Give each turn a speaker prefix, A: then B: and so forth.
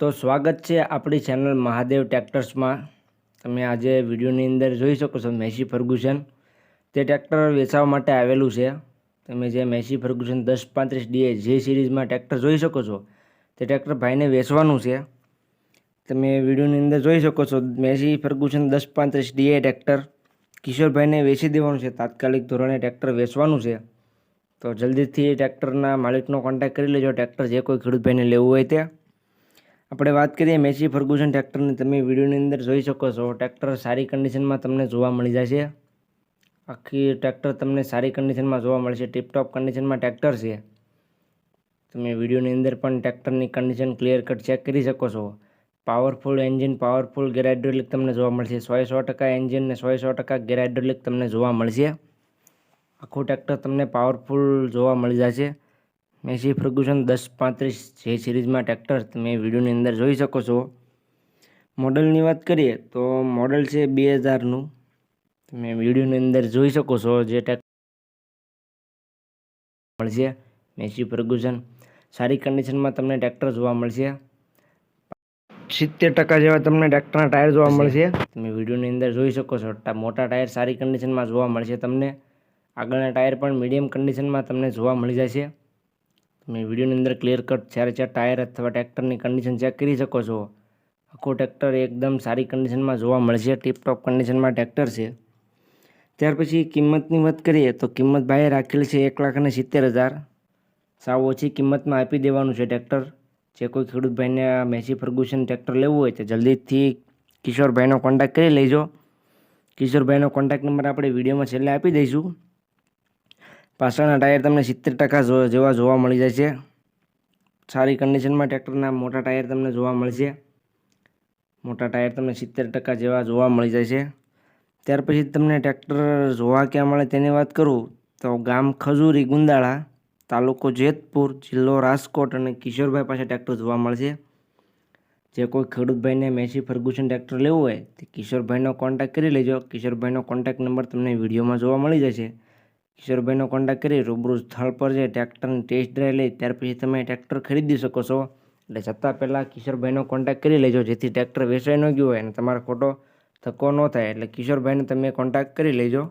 A: તો સ્વાગત છે આપણી ચેનલ મહાદેવ ટ્રેક્ટર્સમાં. તમે આજે વિડીયોની અંદર જોઈ શકો છો મેસી ફર્ગુસન. તે ટ્રેક્ટર વેચાવા માટે આવેલું છે. તમે જે મેસી ફર્ગુસન દસ પાંત્રીસ ડીએ જે સિરીઝમાં ટ્રેક્ટર જોઈ શકો છો, તે ટ્રેક્ટર ભાઈને વેચવાનું છે. તમે વિડીયોની અંદર જોઈ શકો છો, મેસી ફર્ગુસન દસ પાંત્રીસ ડીએ ટ્રેક્ટર કિશોરભાઈને વેચી દેવાનું છે. તાત્કાલિક ધોરણે ટ્રેક્ટર વેચવાનું છે. તો જલ્દીથી ટ્રેક્ટરના માલિકનો કોન્ટેક્ટ કરી લેજો. ટ્રેક્ટર જે કોઈ ખેડૂતભાઈને લેવું હોય તે. આપણે વાત કરીએ મેસી ફર્ગુસન ટ્રેક્ટરની, તમે વિડીયોની અંદર જોઈ શકો છો, ટ્રેક્ટર સારી કન્ડિશનમાં તમને જોવા મળી જશે. આખી ટ્રેક્ટર તમને સારી કન્ડિશનમાં જોવા મળશે ટીપટોપ કન્ડિશનમાં ટ્રેક્ટર છે. તમે વિડીયોની અંદર પણ ટ્રેક્ટરની કન્ડિશન ક્લિયર કટ ચેક કરી શકો છો. પાવરફુલ એન્જિન પાવરફુલ ગેરાઇડ્રોલિક તમને જોવા મળશે. સો સો ટકા એન્જિન ને સો સો ટકા ગેરાઇડ્રોલિક તમને જોવા મળશે. આખું ટ્રેક્ટર તમને પાવરફુલ જોવા મળી જશે. મેસી ફર્ગુસન દસ પાંત્રીસ જે સિરીઝમાં ટ્રેક્ટર, તમે વિડીયોની અંદર જોઈ શકો છો. મોડલની વાત કરીએ તો મોડલ છે બે હજારનું. તમે વિડીયોની અંદર જોઈ શકો છો જે ટ્રેક્ટર મળશે. મેસી ફર્ગુસન સારી કન્ડિશનમાં તમને ટ્રેક્ટર જોવા મળશે. સિત્તેર ટકા જેવા તમને ટ્રેક્ટરના ટાયર જોવા મળશે. તમે વિડીયોની અંદર જોઈ શકો છો મોટા ટાયર સારી કન્ડિશનમાં જોવા મળશે તમને. આગળના ટાયર પણ મીડિયમ કન્ડિશનમાં તમને જોવા મળી જશે. તમે વિડીયોની અંદર ક્લિયર કટ જ્યારે ચાર ટાયર અથવા ટ્રેક્ટરની કન્ડિશન ચેક કરી શકો છો, આખું ટ્રેક્ટર એકદમ સારી કન્ડિશનમાં જોવા મળશે ટીપટોપ કન્ડિશનમાં ટ્રેક્ટર છે. ત્યાર પછી કિંમતની વાત કરીએ તો કિંમત ભાઈએ રાખેલી છે એક લાખ અને સિત્તેર હજાર. સાવ ઓછી કિંમતમાં આપી દેવાનું છે ટ્રેક્ટર જે કોઈ ખેડૂત ભાઈને મેસી ફર્ગુસન ટ્રેક્ટર લેવું હોય તો જલ્દીથી કિશોરભાઈનો કોન્ટેક્ટ કરી લેજો. કિશોરભાઈનો કોન્ટેક્ટ નંબર આપણે વિડીયોમાં છેલ્લે આપી દઈશું. પાછળના ટાયર તમને સિત્તેર ટકા જેવા જોવા મળી જાય છે. સારી કન્ડિશનમાં ટ્રેક્ટરના મોટા ટાયર તમને જોવા મળશે. મોટા ટાયર તમને સિત્તેર ટકા જેવા જોવા મળી જાય છે. ત્યાર પછી તમને ટ્રેક્ટર જોવા ક્યાં મળે તેની વાત કરું, તો ગામ ખજૂરી ગુંદાળા તાલુકો જેતપુર જિલ્લો રાજકોટ અને કિશોરભાઈ પાસે ટ્રેક્ટર જોવા મળશે. જે કોઈ ખેડૂતભાઈને મેસી ફર્ગુસન ટ્રેક્ટર લેવું હોય, તે કિશોરભાઈનો કોન્ટેક્ટ કરી લેજો. કિશોરભાઈનો કોન્ટેક્ટ નંબર તમને વિડીયોમાં જોવા મળી જશે. કિશોરભાઈનો કોન્ટેક્ટ કરી રૂબરૂ સ્થળ પર જે ટ્રેક્ટરની ટેસ્ટ ડ્રાઈવ લઈ, ત્યાર પછી તમે ટ્રેક્ટર ખરીદી શકો છો. એટલે જતાં પહેલાં કિશોરભાઈનો કોન્ટેક્ટ કરી લેજો, જેથી ટ્રેક્ટર વેચાઈ ન ગયું હોય અને તમારો ખોટો થકો ન થાય. એટલે કિશોરભાઈને તમે કોન્ટેક્ટ કરી લેજો.